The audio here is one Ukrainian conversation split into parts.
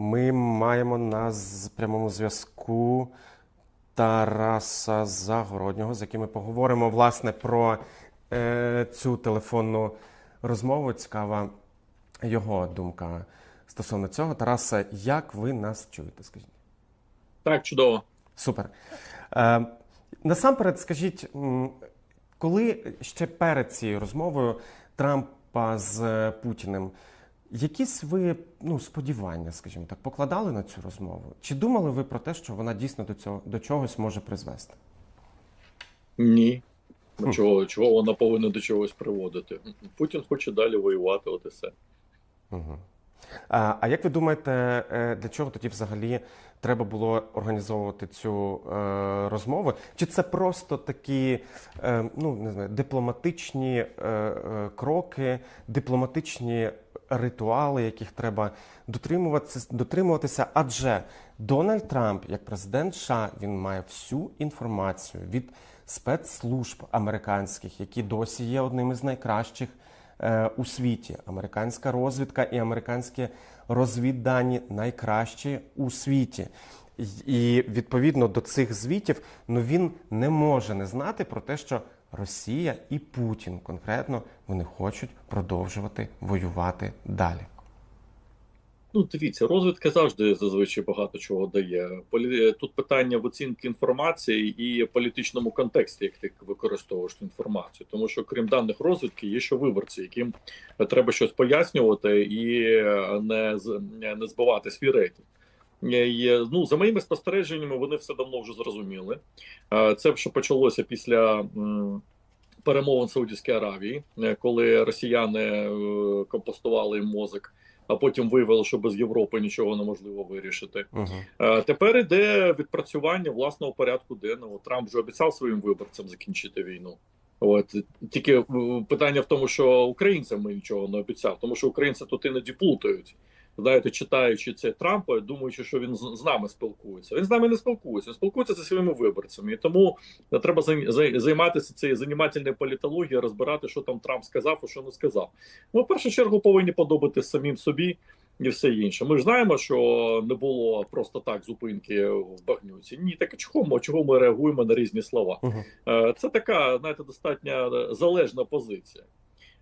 Ми маємо на прямому зв'язку Тараса Загороднього, з яким ми поговоримо власне про е, цю телефонну розмову. Цікава його думка стосовно цього. Тарасе, як ви нас чуєте? Скажіть. Так, чудово. Супер. Е, насамперед, скажіть, коли ще перед цією розмовою Трампа з е, Путіним, якісь ви ну, сподівання, скажімо так, покладали на цю розмову? Чи думали ви про те, що вона дійсно до цього до чогось може призвести? Ні. Ну, Хм. Чого, чого вона повинна до чогось приводити? Путін хоче далі воювати, от і все. Угу. А, а як ви думаєте, е, для чого тоді взагалі треба було організовувати цю е, розмову? Чи це просто такі е, ну, не знаю, дипломатичні е, е, кроки, дипломатичні ритуали, яких треба дотримуватися, дотримуватися? Адже Дональд Трамп, як президент США, він має всю інформацію від спецслужб американських, які досі є одним із найкращих е, у світі. Американська розвідка і американські розвіддані найкращі у світі. І- відповідно до цих звітів, ну він не може не знати про те, що Росія і Путін конкретно вони хочуть продовжувати воювати далі. Ну, дивіться, розвідка завжди зазвичай багато чого дає. Тут питання в оцінці інформації і політичному контексті, як ти використовуєш цю інформацію. Тому що крім даних розвідки, є ще виборці, яким треба щось пояснювати і не, не збивати свій рейтинг. І, ну, за моїми спостереженнями, вони все давно вже зрозуміли. Е, Це що почалося після перемовин Саудівській Аравії, е, коли росіяни е, компостували їм мозок а потім виявило, що без Європи нічого неможливо вирішити. Е, Тепер іде відпрацювання власного порядку денного. Трамп вже обіцяв своїм виборцям закінчити війну. От тільки е, питання в тому, що українцям ми нічого не обіцяв, тому що українці тут іноді плутають. Знаєте, читаючи це Трампа, думаючи, що він з нами спілкується. Він з нами не спілкується, він спілкується зі своїми виборцями. І тому треба зай- зай- займатися цією занімательною політологією, розбирати, що там Трамп сказав, а що не сказав. Ми в першу чергу повинні подобати самим собі і все інше. Ми ж знаємо, що не було просто так зупинки в багнюці. Ні, так чого, чого ми реагуємо на різні слова? Е, Це така, знаєте, достатньо залежна позиція.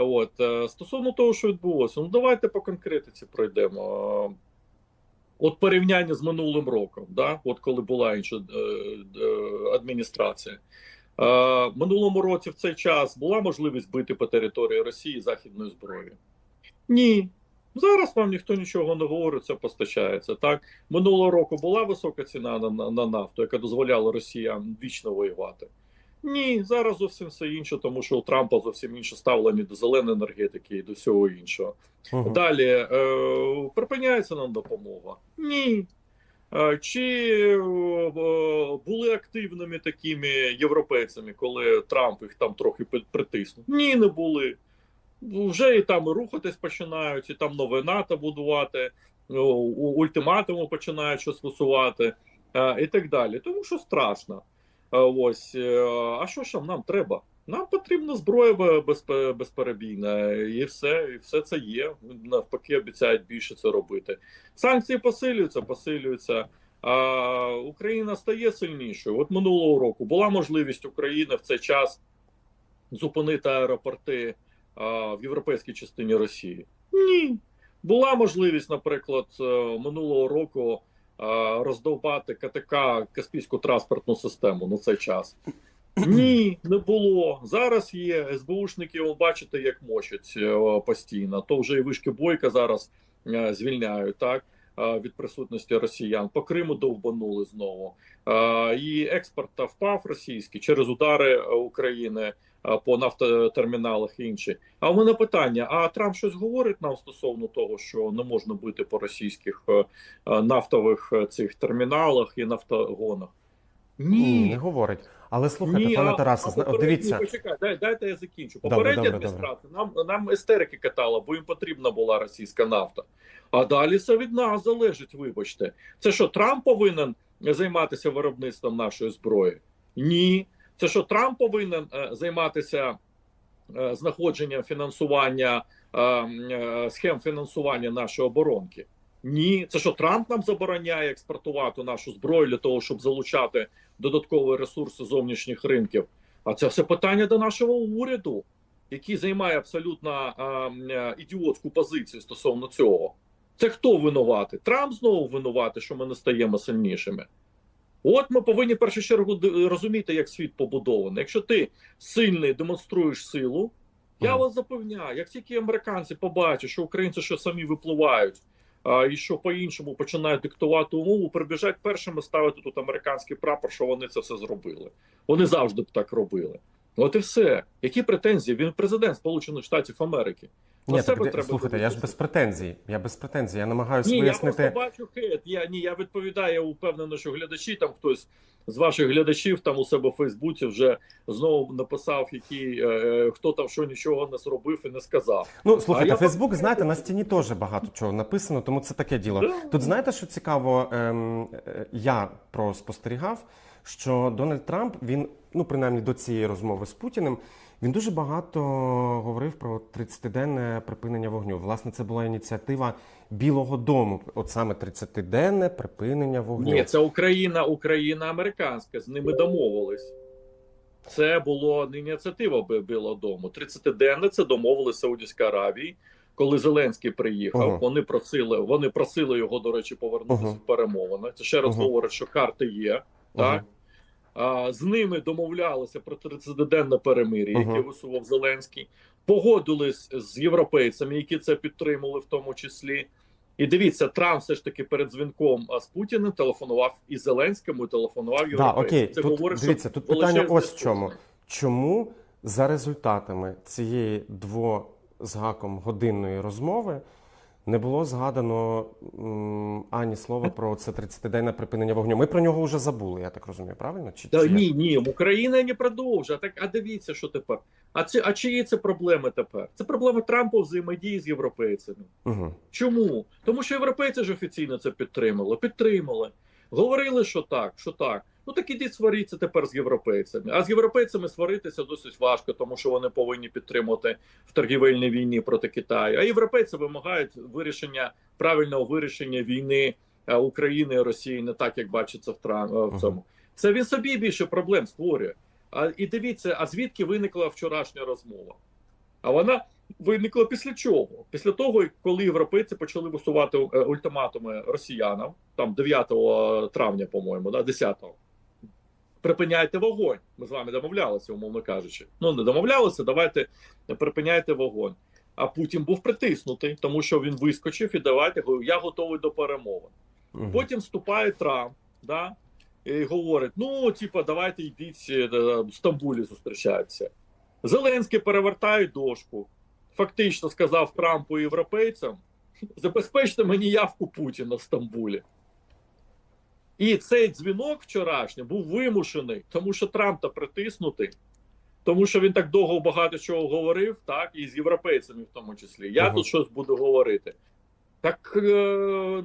От е, стосовно того, що відбулося, ну давайте по конкретиці пройдемо. От порівняння з минулим роком, да? от коли була інша е, е, адміністрація. Минулому році в цей час була можливість бити по території Росії західною зброєю? Ні. Зараз вам ніхто нічого не говорить, це постачається. Так минулого року була висока ціна на, на, на нафту, яка дозволяла росіян вічно воювати. Ні, зараз зовсім все інше, тому що у Трампа зовсім інше ставлення до зеленої енергетики і до всього іншого. Угу. Далі е, припиняється нам допомога? Ні. Е, Чи е, були активними такими європейцями, коли Трамп їх там трохи притиснув? Ні, не були. Вже і там і рухатись починають, і там нове НАТО будувати, о, у- ультиматуми починають щось висувати е, і так далі. Тому що страшно. Е, Ось, е, а що ж нам треба? Нам потрібна зброя безперебійна, і все, і все це є. Навпаки, обіцяють більше це робити. Санкції посилюються, посилюються. А Україна стає сильнішою. От минулого року була можливість України в цей час зупинити аеропорти а, в європейській частині Росії. Ні. Була можливість, наприклад, е, минулого року роздовбати КТК Каспійську транспортну систему на цей час. Ні, не було. Зараз є СБУшники, ви бачите, як мочать е, постійно. То вже і вишки бойка зараз е, звільняють так е, від присутності росіян. По Криму довбанули знову. Е, І експорт впав російський через удари е, України е, по нафтотерміналах і інші. А у мене питання: а Трамп щось говорить нам стосовно того, що не можна бити по російських е, е, нафтових е, цих терміналах і нафтогонах? Ні, не говорить. Але слухайте, пане Тарасе, дивіться. Почекай, дай, дайте я закінчу. Попередня адміністрація нам, нам істерики катала, бо їм потрібна була російська нафта. А далі все від нас залежить, вибачте. Це що, Трамп повинен займатися виробництвом нашої зброї? Ні. Це що, Трамп повинен е, займатися е, знаходженням фінансування, е, схем фінансування нашої оборонки? Ні, це що Трамп нам забороняє експортувати нашу зброю для того, щоб залучати додаткові ресурси зовнішніх ринків. А це все питання до нашого уряду, який займає абсолютно ідіотську позицію стосовно цього. Це хто винуватий? Трамп знову винуватий, що ми не стаємо сильнішими. От ми повинні в першу чергу розуміти, як світ побудований. Якщо ти сильний демонструєш силу, я вас запевняю, як тільки американці побачать, що українці що самі випливають, а, і що по-іншому починають диктувати умову, прибіжать першими ставити тут американський прапор, що вони це все зробили. Вони завжди б так робили. От і все. Які претензії? Він президент Сполучених Штатів Америки. Ні, себе так, треба слухайте, я ж без претензій. Я без претензій. Я намагаюся Ні, я вияснити. просто бачу хейт. Я ні, я відповідаю, я впевнений, що глядачі там хтось з ваших глядачів там у себе в Фейсбуці вже знову написав, який е, е, хто там що нічого не зробив і не сказав. Ну, слухайте, я Фейсбук, просто- знаєте, на стіні теж багато чого написано, тому це таке діло. Тут знаєте, що цікаво, ем, е, я проспостерігав, що Дональд Трамп, він, ну принаймні до цієї розмови з Путіним, він дуже багато говорив про 30-денне припинення вогню. Власне, це була ініціатива Білого Дому, от саме 30-денне припинення вогню. Ні, це Україна, Україна американська. З ними домовились. Це було не ініціатива Білого Дому. 30-денне це домовились Саудівській Аравії. Коли Зеленський приїхав, Ага. вони просили, вони просили його, до речі, повернутися Ага. в перемовини. Це ще раз Ага. говорить, що карти є. Ага. Так а, з ними домовлялися про 30-денне перемир'я, яке висував Зеленський. Погодились з європейцями, які це підтримали, в тому числі. І дивіться, Трамп все ж таки перед дзвінком з Путіним телефонував і Зеленському, і телефонував Да, європейцям. окей, Це тут, говорить, що дивіться, тут питання ось в чому. Чому за результатами цієї дво з гаком годинної розмови не було згадано м, ані слова про це 30-денне припинення вогню? Ми про нього вже забули, я так розумію, правильно? Чи, Та чи як? ні, ні, Україна не продовжує. А так, а дивіться, що тепер. А це а чиї це проблеми тепер? Це проблема Трампа взаємодії з європейцями. Угу. Чому? Тому що європейці ж офіційно це підтримали. Підтримали. Говорили, що так, що так. Ну так ідіть сваріться тепер з європейцями. А з європейцями сваритися досить важко, тому що вони повинні підтримувати в торгівельній війні проти Китаю. А європейці вимагають вирішення правильного вирішення війни е, України і Росії не так, як бачиться в Трам е, в цьому. Це він собі більше проблем створює. А і дивіться, а звідки виникла вчорашня розмова? А вона виникла після чого? Після того, коли європейці почали висувати е, ультиматуми росіянам, там 9 травня, по-моєму, да, 10-го. Припиняйте вогонь. Ми з вами домовлялися, умовно кажучи. Ну, не домовлялися, давайте припиняйте вогонь. А Путін був притиснутий, тому що він вискочив і давайте говорю, я готовий до перемовин. Угу. Потім вступає Трамп, да, і говорить: ну, типа, давайте йдіть е, в Стамбулі зустрічатися. Зеленський перевертає дошку. Фактично сказав Трампу і європейцям: забезпечте мені явку Путіна в Стамбулі. І цей дзвінок вчорашній був вимушений, тому що Трамп та притиснутий, тому що він так довго багато чого говорив, так, і з європейцями в тому числі. Я Ага. тут щось буду говорити. Так е,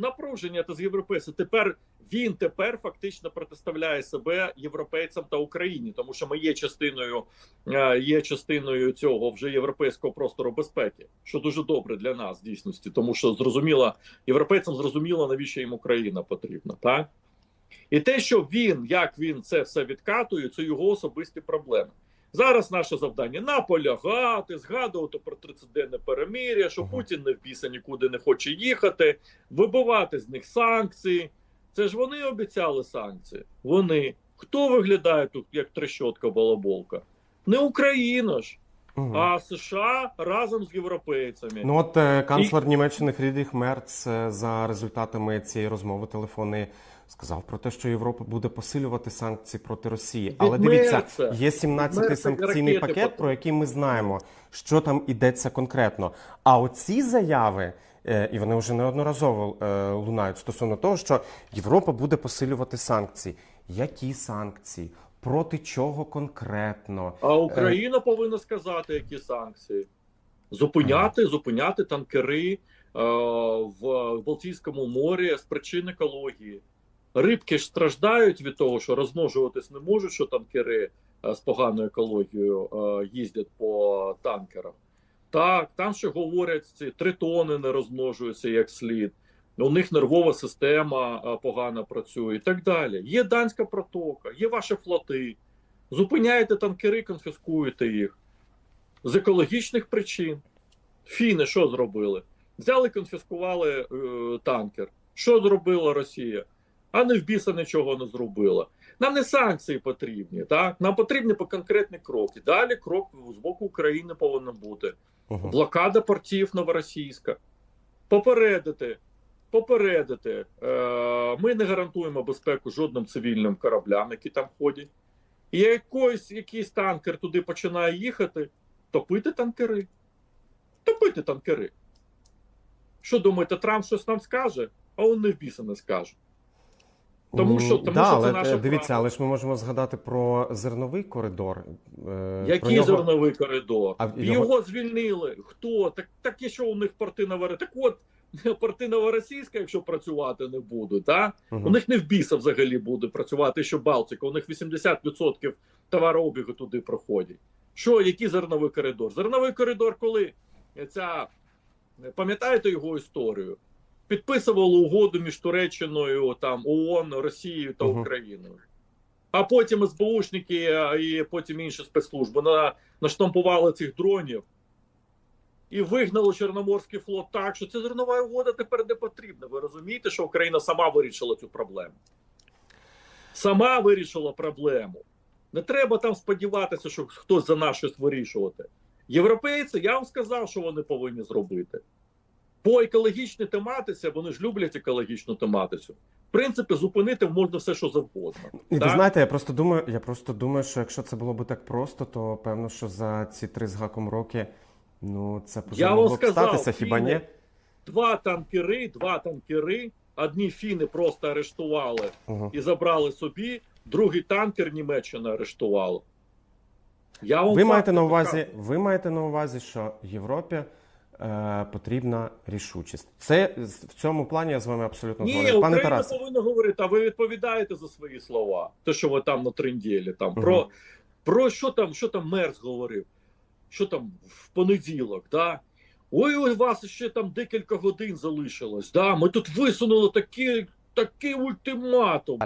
напруження та з європейцями. Тепер він тепер фактично протиставляє себе європейцям та Україні, тому що ми є частиною, е, є частиною цього вже європейського простору безпеки, що дуже добре для нас в дійсності, тому що зрозуміло, європейцям зрозуміло, навіщо їм Україна потрібна, так? І те, що він, як він це все відкатує, це його особисті проблеми. Зараз наше завдання наполягати, згадувати про 30-денне перемир'я, що Путін не в біса нікуди не хоче їхати, вибивати з них санкції. Це ж вони обіцяли санкції. Вони. Хто виглядає тут як трещотка балаболка? Не Україна ж, Угу. а США разом з європейцями. Ну от е, канцлер Німеччини Фрідріх Мерц е, за результатами цієї розмови телефонної сказав про те, що Європа буде посилювати санкції проти Росії. Але дивіться, є 17-й санкційний пакет, про який ми знаємо, що там ідеться конкретно. А оці заяви. е, І вони вже неодноразово е, лунають стосовно того, що Європа буде посилювати санкції. Які санкції? Проти чого конкретно? А Україна повинна сказати, які санкції. Зупиняти, зупиняти танкери е, в, в Балтійському морі з причин екології. Рибки ж страждають від того, що розмножуватись не можуть, що танкери е, з поганою екологією е, їздять по танкерам. Так, там ще говорять, ці тритони не розмножуються як слід. у них нервова система погано працює і так далі. Є данська протока, є ваші флоти. Зупиняєте танкери, конфіскуєте їх з екологічних причин. Фіни що зробили? Взяли, конфіскували е, танкер. Що зробила Росія? А не в біса нічого не зробила. Нам не санкції потрібні, так? Нам потрібні по конкретні кроки. Далі крок з боку України повинен бути. Угу. Блокада портів новоросійська. Попередити. Попередити. Е, ми не гарантуємо безпеку жодним цивільним кораблям, які там ходять. І якийсь, якийсь танкер туди починає їхати, топити танкери. Топити танкери. Що думаєте, Трамп щось нам скаже? А він не в біса не скаже. Тому що- тому да, що це але, наше е, дивіться, право. але ж ми можемо згадати про зерновий коридор. е, про Який нього- зерновий коридор? А його... його- звільнили. Хто? Так, так і що у них порти новори? Так от, порти новоросійська, якщо працювати не будуть, так? Мгм. у них не в біса взагалі буде працювати, що Балтика. У них 80% товарообігу туди проходять. Що, який зерновий коридор? Зерновий коридор, коли ця, пам'ятаєте його історію? Підписували угоду між Туреччиною, там, ООН, Росією та. Україною. А потім СБУшники і потім інші спецслужби на, наштампували цих дронів і вигнали Чорноморський флот так, що ця зернова угода тепер не потрібна. Ви розумієте, що Україна сама вирішила цю проблему? Сама вирішила проблему. Не треба там сподіватися, що хтось за нас щось вирішувати. Європейці, я вам сказав, що вони повинні зробити. По екологічній тематиці, вони ж люблять екологічну тематику. В принципі, зупинити можна все, що завгодно. І ви знаєте, я просто думаю, я просто думаю, що якщо це було б так просто, то певно, що за ці три з гаком роки, ну це могло б статися, хіба ні? Два танкери, два танкери. Одні фіни просто арештували Угу. і забрали собі, другий танкер Німеччина арештувала. Я вам Ви маєте на увазі, ви маєте на увазі, що Європі е, потрібна рішучість. Це в цьому плані я з вами абсолютно Ні. Пане Україна Тарасе, повинна говорити, а ви відповідаєте за свої слова. Те, що ви там на тринділі. Там, Мгм. про, про що там, що там Мерц говорив? Що там в понеділок, да? Ой, у вас ще там декілька годин залишилось. Да? Ми тут висунули такий, такий ультиматум.